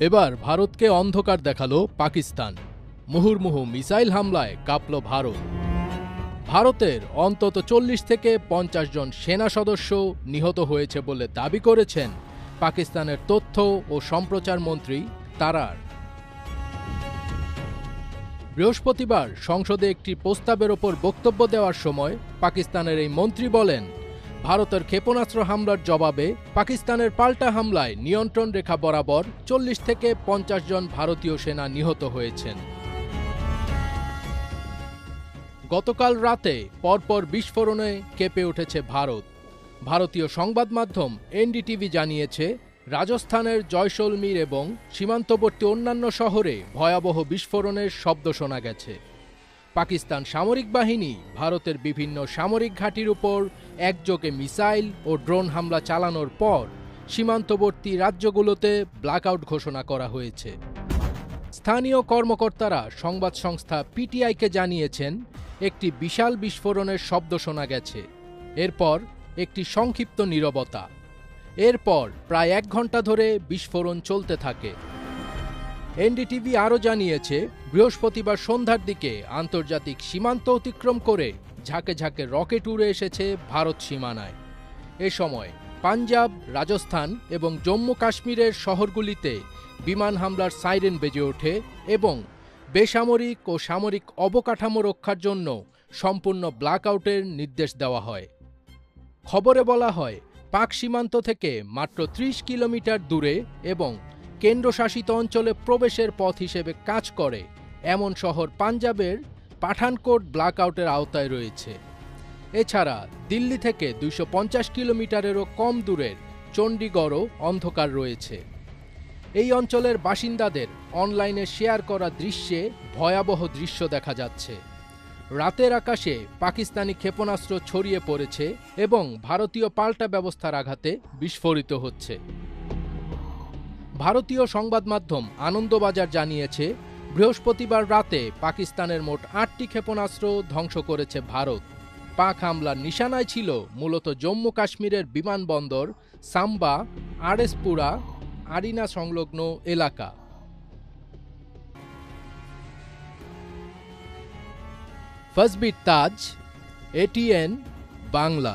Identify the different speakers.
Speaker 1: এবার ভারতকে অন্ধকার দেখাল পাকিস্তান। মুহুর্মুহু মিসাইল হামলায় কাঁপল ভারত। ভারতের অন্তত চল্লিশ থেকে পঞ্চাশ জন সেনা সদস্য নিহত হয়েছে বলে দাবি করেছেন পাকিস্তানের তথ্য ও সম্প্রচার মন্ত্রী তারার। বৃহস্পতিবার সংসদে একটি প্রস্তাবের ওপর বক্তব্য দেওয়ার সময় পাকিস্তানের এই মন্ত্রী বলেন ভারতের ক্ষেপণাস্ত্র হামলার জবাবে পাকিস্তানের পাল্টা হামলায় নিয়ন্ত্রণ রেখা বরাবর চল্লিশ থেকে পঞ্চাশ জন ভারতীয় সেনা নিহত হয়েছেন। গতকাল রাতে পরপর বিস্ফোরণে কেঁপে উঠেছে ভারত। ভারতীয় সংবাদ মাধ্যম এনডিটিভি জানিয়েছে, রাজস্থানের জয়সলমীর এবং সীমান্তবর্তী অন্যান্য শহরে ভয়াবহ বিস্ফোরণের শব্দ শোনা গেছে। পাকিস্তান সামরিক বাহিনী ভারতের বিভিন্ন সামরিক ঘাঁটির উপর একযোগে মিসাইল ও ড্রোন হামলা চালানোর পর সীমান্তবর্তী রাজ্যগুলোতে ব্ল্যাকআউট ঘোষণা করা হয়েছে। স্থানীয় কর্মকর্তারা সংবাদ সংস্থা পিটিআইকে জানিয়েছেন, একটি বিশাল বিস্ফোরণের শব্দ শোনা গেছে। এরপর একটি সংক্ষিপ্ত নীরবতা। এরপর প্রায় এক ঘণ্টা ধরে বিস্ফোরণ চলতে থাকে। এনডিটিভি আরও জানিয়েছে, বৃহস্পতিবার সন্ধ্যার দিকে আন্তর্জাতিক সীমান্ত অতিক্রম করে ঝাঁকে ঝাঁকে রকেট উড়ে এসেছে ভারত সীমানায়। এ সময় পাঞ্জাব, রাজস্থান এবং জম্মু কাশ্মীরের শহরগুলিতে বিমান হামলার সাইরেন বেজে ওঠে এবং বেসামরিক ও সামরিক অবকাঠামো রক্ষার জন্য সম্পূর্ণ ব্ল্যাকআউটের নির্দেশ দেওয়া হয়। খবরে বলা হয়, পাক সীমান্ত থেকে মাত্র ত্রিশ কিলোমিটার দূরে এবং কেন্দ্রশাসিত অঞ্চলে প্রবেশের পথ হিসেবে কাজ করে। এমন শহর পাঞ্জাবের পাঠানকোট ব্ল্যাকআউটের আওতায় রয়েছে। এছাড়া দিল্লি থেকে দুইশো পঞ্চাশ কিলোমিটারেরও কম দূরের চণ্ডীগড়ও অন্ধকার রয়েছে। এই অঞ্চলের বাসিন্দাদের অনলাইনে শেয়ার করা দৃশ্যে ভয়াবহ দৃশ্য দেখা যাচ্ছে। রাতের আকাশে পাকিস্তানি ক্ষেপণাস্ত্র ছড়িয়ে পড়েছে এবং ভারতীয় পাল্টা ব্যবস্থার আঘাতে বিস্ফোরিত হচ্ছে। ভারতীয় সংবাদ মাধ্যম আনন্দবাজার জানিয়েছে, বৃহস্পতিবার রাতে পাকিস্তানের মোট আটটি ক্ষেপণাস্ত্র ধ্বংস করেছে ভারত। পাক হামলার নিশানায় ছিল মূলত জম্মু কাশ্মীরের বিমানবন্দর, সাম্বা আরেসপুরা আরিনা সংলগ্ন এলাকা। ফজবির তাজ এটিএন বাংলা।